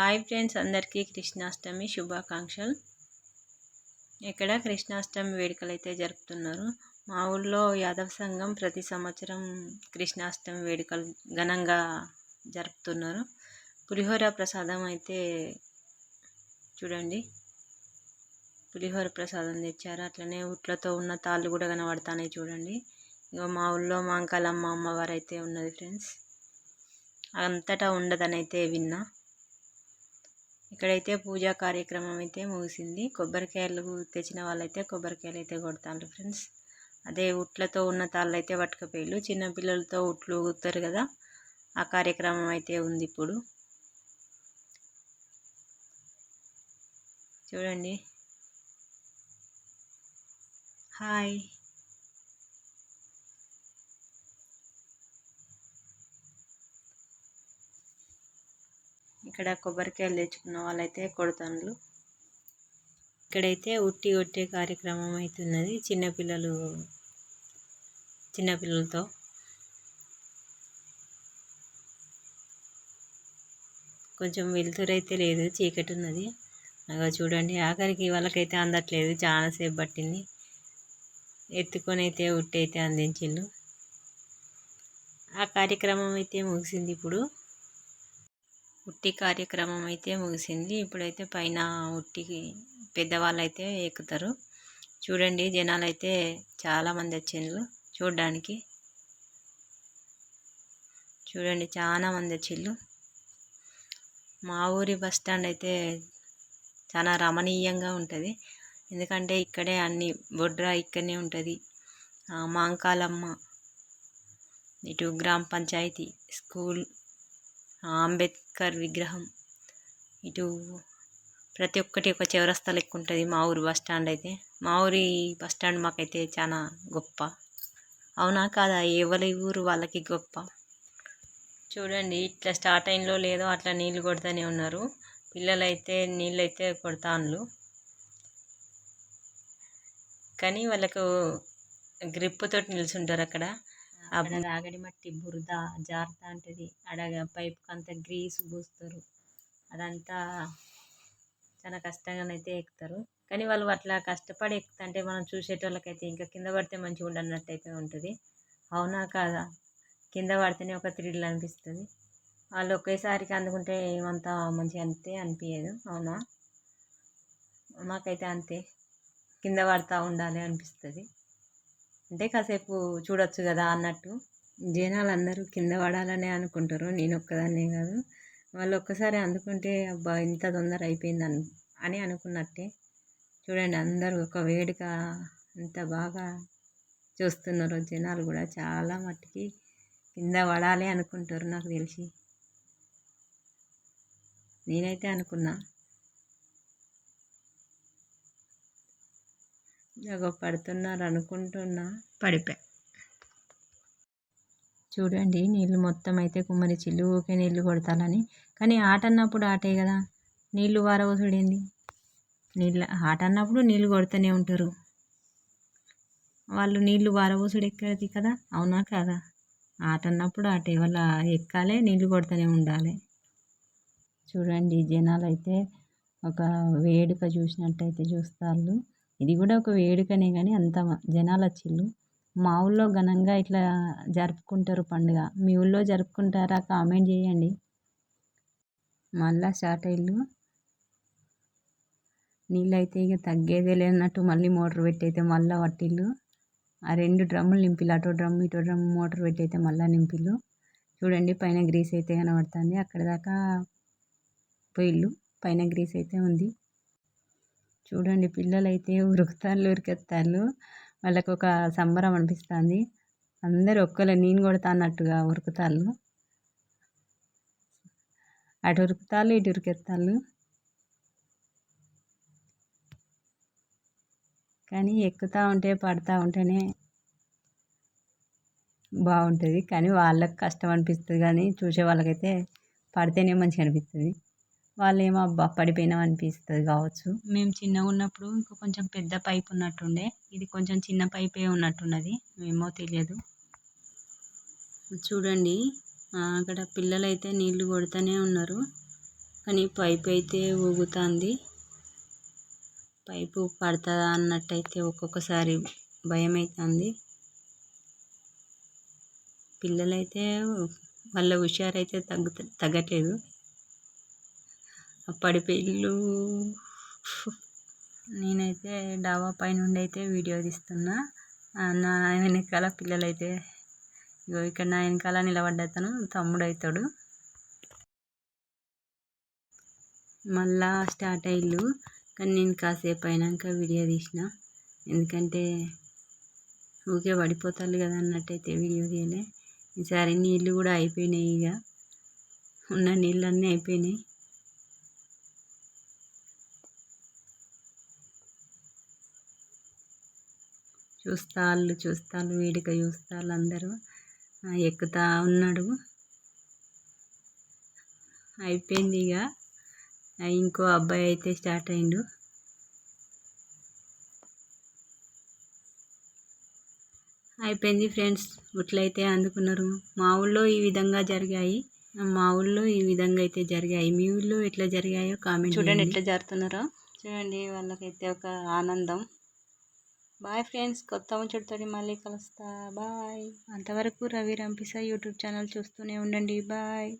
Hi friends అందరికీ కృష్ణాష్టమి శుభాకాంక్షలు. ఇక్కడ కృష్ణాష్టమి వేడుకలు అయితే జరుపుతున్నారు? మా ఊళ్ళో యాదవ సంఘం ప్రతి సంవత్సరం కృష్ణాష్టమి వేడుకలు ఘనంగా జరుపుతున్నారు. పులిహోర ప్రసాదం అయితే చూడండి. పులిహోర ప్రసాదం తెచ్చారు. అట్లనే ఉట్లతో ఉన్న తాళ్ళు కూడా కనబడతానే చూడండి. ఇక మా ఊళ్ళో మాంకాలమ్మ అమ్మవారు అయితే ఉన్నది ఫ్రెండ్స్. అంతటా ఉండదని అయితే విన్నా. ఇక్కడైతే పూజా కార్యక్రమం అయితే ముగిసింది. కొబ్బరికాయలు తెచ్చిన వాళ్ళైతే కొబ్బరికాయలు అయితే కొడతారు ఫ్రెండ్స్. అదే ఉట్లతో ఉన్న తాళ్ళు అయితే పట్టుకపోయిళ్ళు చిన్నపిల్లలతో ఉట్లు ఊగుతారు కదా ఆ కార్యక్రమం అయితే ఉంది ఇప్పుడు. చూడండి. హాయ్. ఇక్కడ కొబ్బరికాయలు తెచ్చుకున్న వాళ్ళైతే కొడతాను ఇక్కడైతే ఉట్టి కొట్టే కార్యక్రమం అవుతున్నది చిన్నపిల్లలు చిన్నపిల్లలతో కొంచెం వెలుతురైతే లేదు చీకటి ఉన్నది. అలా చూడండి ఆఖరికి వాళ్ళకైతే అందట్లేదు చాలాసేపు పట్టింది. ఎత్తుకొని అయితే ఉట్టి అయితే అందించిండు ఆ కార్యక్రమం అయితే ముగిసింది ఇప్పుడు. ఉట్టి కార్యక్రమం అయితే ముగిసింది. ఇప్పుడైతే పైన ఉట్టికి పెద్దవాళ్ళు అయితే ఎక్కుతారు. చూడండి జనాలు అయితే చాలామంది వచ్చిండ్రు చూడడానికి. చూడండి చాలా మంది వచ్చిళ్ళు మా ఊరి బస్ స్టాండ్ అయితే చాలా రమణీయంగా ఉంటుంది. ఎందుకంటే ఇక్కడే అన్ని బొడ్రా ఇక్కడనే ఉంటుంది. మాంకాలమ్మ ఇటు గ్రామ పంచాయతీ స్కూల్ అంబేద్కర్ విగ్రహం. ఇటు ప్రతి ఒక్కటి ఒక చివరస్తా లెక్క ఉంటుంది మా ఊరి బస్ స్టాండ్ అయితే. మా ఊరి బస్ స్టాండ్ మాకైతే చాలా గొప్ప. అవునా కాదా? ఎవరి ఊరు వాళ్ళకి గొప్ప? చూడండి ఇట్లా స్టార్ట్ అయినలో లేదో అట్లా నీళ్ళు కొడతానే ఉన్నారు. పిల్లలైతే నీళ్ళు అయితే కొడతాను కానీ వాళ్ళకు గ్రిప్తో తోటి నిల్చుంటారు అక్కడ. అక్కడ రాగడి మట్టి బురద జారుతా ఉంటుంది అడగ పైపుకి అంత గ్రీసు పూస్తారు. అదంతా చాలా కష్టంగానైతే ఎక్కుతారు. కానీ వాళ్ళు అట్లా కష్టపడి ఎక్కుతుంటే మనం చూసేటోళ్ళకైతే ఇంకా కింద పడితే మంచిగా ఉండన్నట్టు అయితే ఉంటుంది. అవునా కాదా? కింద పడితేనే ఒక థ్రిల్ అనిపిస్తుంది. వాళ్ళు ఒకేసారికి అందుకుంటే ఏమంతా మంచిగా అంతే అనిపించదు అవునా? మాకైతే అంతే. కింద పడతా ఉండాలి అనిపిస్తుంది. అంటే కాసేపు చూడొచ్చు కదా అన్నట్టు. జనాలు అందరూ కింద పడాలనే అనుకుంటారు. నేను ఒక్కదాన్నే కాదు. వాళ్ళు ఒక్కసారి అందుకుంటే అబ్బా ఇంత తొందర అయిపోయింది అని అని అనుకున్నట్టే. చూడండి అందరూ ఒక వేడుక అంత బాగా చూస్తున్నారు జనాలు కూడా. చాలా మట్టుకి కింద పడాలి అనుకుంటారు నాకు తెలిసి. నేనైతే అనుకున్నా. ఇక పడుతున్నారు అనుకుంటున్నా. పడిపోయా. చూడండి నీళ్ళు మొత్తం అయితే కుమ్మరి చిల్లు ఊకే నీళ్ళు కొడతాలని కానీ ఆట అన్నప్పుడు ఆటే కదా. నీళ్ళు వారవసుడేంది నీళ్ళ ఆట అన్నప్పుడు నీళ్ళు కొడుతూనే ఉంటారు. వాళ్ళు నీళ్ళు వారవసుడు ఎక్కది కదా? అవునా కదా? ఆట అన్నప్పుడు ఆటే. వాళ్ళ ఎక్కాలే నీళ్ళు కొడుతూనే ఉండాలి. చూడండి జనాలు అయితే ఒక వేడుక చూసినట్టయితే చూస్తారు ఇది కూడా ఒక వేడుకనే కానీ అంత జనాలు వచ్చిళ్ళు. మా ఊళ్ళో ఘనంగా ఇట్లా జరుపుకుంటారు పండుగ. మీ ఊళ్ళో జరుపుకుంటారా? కామెంట్ చేయండి. మళ్ళా స్టార్ట్ అయ్యిళ్ళు నీళ్ళు అయితే ఇక తగ్గేదే లేనట్టు మళ్ళీ మోటార్ పెట్టయితే మళ్ళీ పట్టిళ్ళు. ఆ రెండు డ్రమ్ములు నింపిల్లు అటో డ్రమ్ ఇటో డ్రమ్ మోటార్ పెట్టయితే మళ్ళీ నింపిల్లు చూడండి పైన గ్రీస్ అయితే కనబడుతుంది. అక్కడ దాకా పోయిళ్ళు. పైన గ్రీస్ అయితే ఉంది. చూడండి పిల్లలైతే ఉరుకుతాళ్ళు ఉరికెత్తాళ్ళు. వాళ్ళకు ఒక సంబరం అనిపిస్తుంది. అందరు ఒక్కలే నేను కొడతా అన్నట్టుగా ఉరుకుతాళ్ళు. అటు ఉరుకుతాళ్ళు ఇటు ఉరికెత్తాళ్ళు. కానీ ఎక్కుతూ ఉంటే పడుతూ ఉంటేనే బాగుంటుంది. కానీ వాళ్ళకి కష్టం అనిపిస్తుంది కానీ చూసే వాళ్ళకైతే పడితేనే మంచిగా అనిపిస్తుంది. వాళ్ళు ఏమో అబ్బా పడిపోయినాం అనిపిస్తుంది కావచ్చు. మేము చిన్నగా ఉన్నప్పుడు ఇంకా కొంచెం పెద్ద పైప్ ఉన్నట్టుండే. ఇది కొంచెం చిన్న పైపే ఉన్నట్టున్నది. ఏమో తెలియదు. చూడండి అక్కడ పిల్లలు అయితే నీళ్ళు కొడుతూనే ఉన్నారు. కానీ పైప్ అయితే ఊగుతుంది. పైపు పడుతుందా అన్నట్టయితే ఒక్కొక్కసారి భయం అవుతుంది పిల్లలైతే వాళ్ళ హుషారైతే తగ్గు తగ్గట్లేదు. అప్పటి పిల్లు నేనైతే డాబా పై నుండి అయితే వీడియో తీస్తున్నా. నా వెనకాల పిల్లలైతే ఇగో ఇక్కడ నా వెనకాల నిలబడ్డతను తమ్ముడు అవుతాడు మళ్ళా స్టార్ట్ అయ్యిళ్ళు కానీ నేను కాసేపు అయినాక వీడియో తీసిన. ఎందుకంటే ఊకే పడిపోతారు కదా అన్నట్టయితే వీడియో తీయలే. ఈసారి నీళ్ళు కూడా అయిపోయినాయి ఇక ఉన్న నీళ్ళన్నీ అయిపోయినాయి. చూస్తాళ్ళు చూస్తాళ్ళు వేడిక చూస్తాళ్ళు అందరూ. ఎక్కుతా ఉన్నాడు. అయిపోయింది ఇక ఇంకో అబ్బాయి అయితే స్టార్ట్ అయిండు. అయిపోయింది ఫ్రెండ్స్. ఉట్లయితే అందుకున్నారు. మా ఊళ్ళో ఈ విధంగా జరిగాయి. మా ఊళ్ళో ఈ విధంగా అయితే జరిగాయి. మీ ఊళ్ళో ఎట్లా జరిగాయో కామెంట్ చూడండి ఎట్లా జరుగుతున్నారో చూడండి వాళ్ళకైతే ఒక ఆనందం. బాయ్ ఫ్రెండ్స్ కొత్త ముచ్చటితోటి మళ్ళీ కలుస్తా. బాయ్. అంతవరకు రవి రంపిసా యూట్యూబ్ ఛానల్ చూస్తూనే ఉండండి. బాయ్.